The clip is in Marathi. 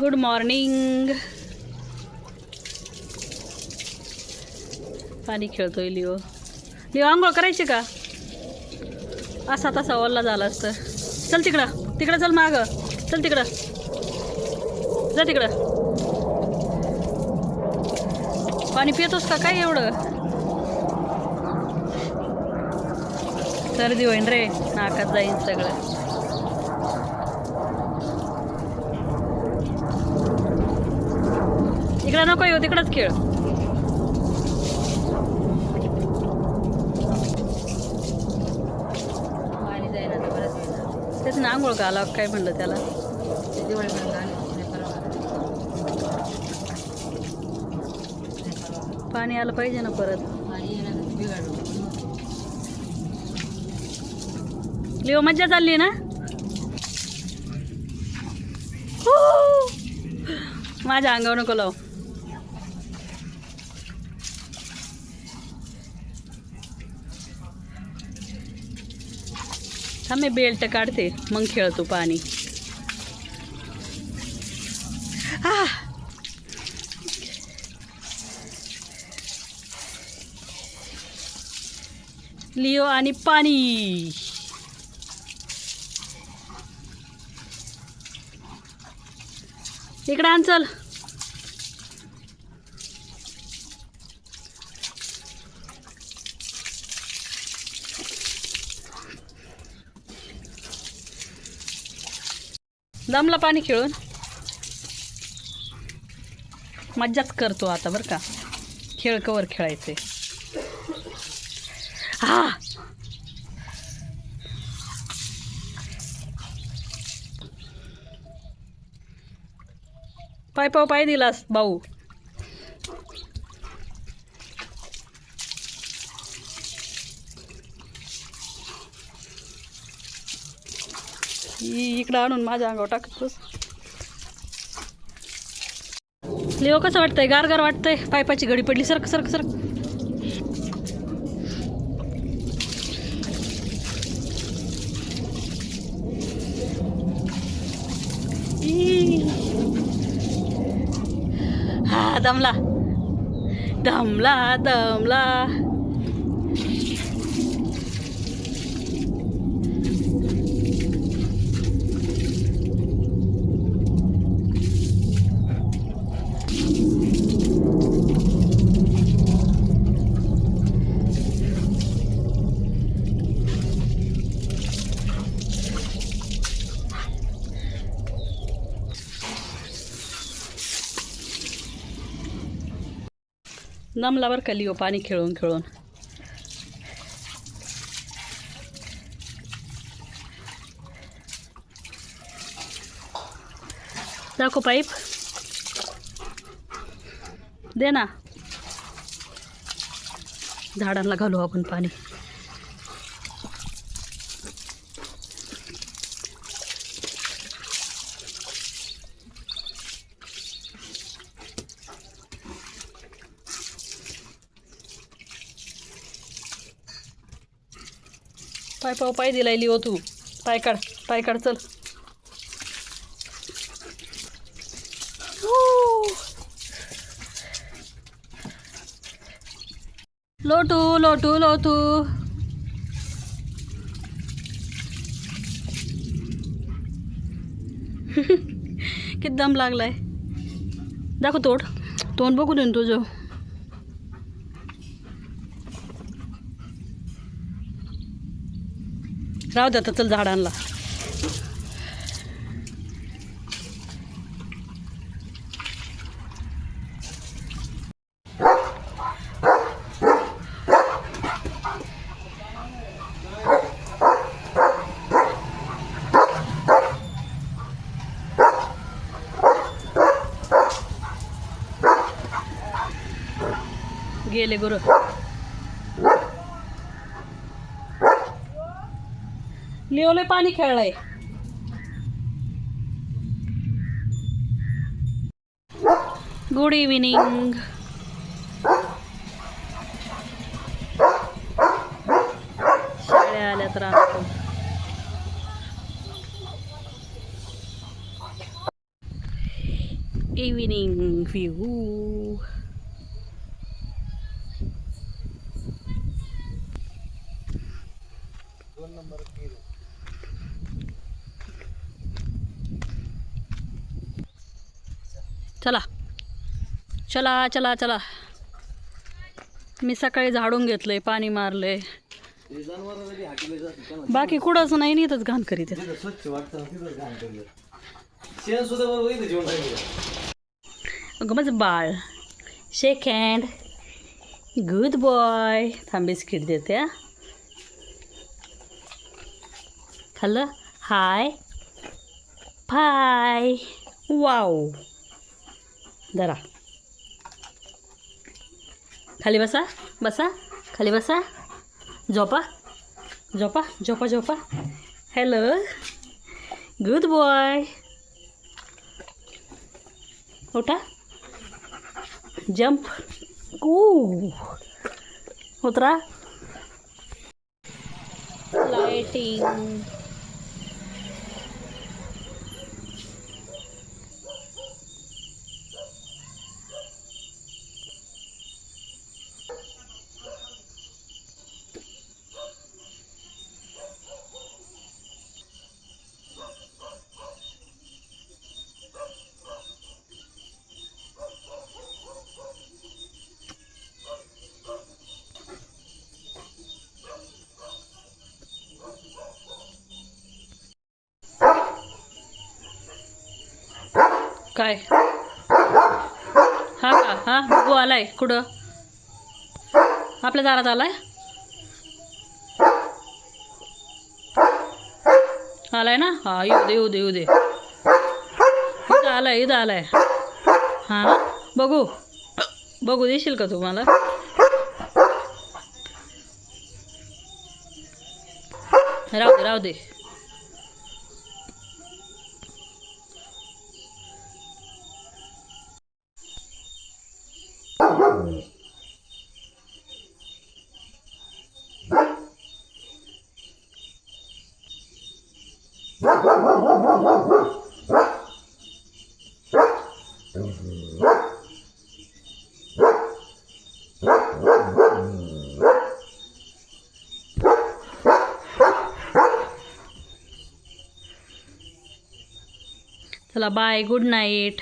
गुड मॉर्निंग पाणी खेळतोय लिओ. लिओ आंघोळ करायची का? असा तसा ओल्ला झाला असतं. चल तिकडं. तिकडं चल माग. चल तिकडं. जा तिकडं. पाणी पितोस का? काय एवढं? सर्दी होईन रे. नाकात जाईन सगळं. इकडं नको येऊ तिकडंच खेळ. तेच ना आंघोळ घाला काय म्हणलं त्याला आले. पाणी आलं पाहिजे ना परत. लिओ मज्जा चालली ना हू! माझ्या अंगावर नको लाव थांबे मी बेल्ट काढते. मग खेळतो पाणी. आह! लिओ आणि पाणी. इकडं आण चल. दमला पाणी खेळून. मज्जाच करतो आता बरं का. खेळ कवर खेळायचे. हा. पाय पाव पाय दिलास भाऊ. ही इकडं आणून माझ्या अंगावर टाकतोस. लिओ कसं वाटतंय गार गार वाटतंय. पायपाची घडी पडली सरक सरक सरक. हा दमला. दमला दमला. दमला बरं का लिओ पाणी खेळून खेळून. दाखव पाईप. दे ना. झाडांना घालू आपण पाणी. पाय पाव पाय दिलाय लिओ हो तू. पाय काढ पाय काढ चल. हो. लोटू लोटू लोटू. किती दम लागलाय. दाखव तोड. तोंड बघू दे तुझं. राहू द्या चल झाडांना. गेले गुरु. लिओले पाणी खेळलंय गुड इव्हिनिंग शेळ्या आल्या तर आणतो इव्हिनिंग व्ह्यू चला. चला चला चला. मी सकाळी झाडून घेतलंय पाणी मारलंय. बाकी कुठंच नाही नीतच घाण करीत अगं माझं बाळ. शेक हँड गुड बॉय थांब बिस्किट देते हा. खाल्लं? हाय फाय वाव जरा खाली बसा बसा, खाली बसा। झोपा झोपा झोपा झोपा हॅलो गुड बॉय उठा। जंप उतरा। लाइटिंग काय? हा का हा बघू आलाय. कुठं? आपल्या दारात आलाय? आलाय ना? हा येऊ दे येऊ दे येऊ दे. इथं आलाय इथं आलाय. हा ना बघू. बघू देशील का तुम्हाला राहू दे राहू दे. चला बाय गुड नाईट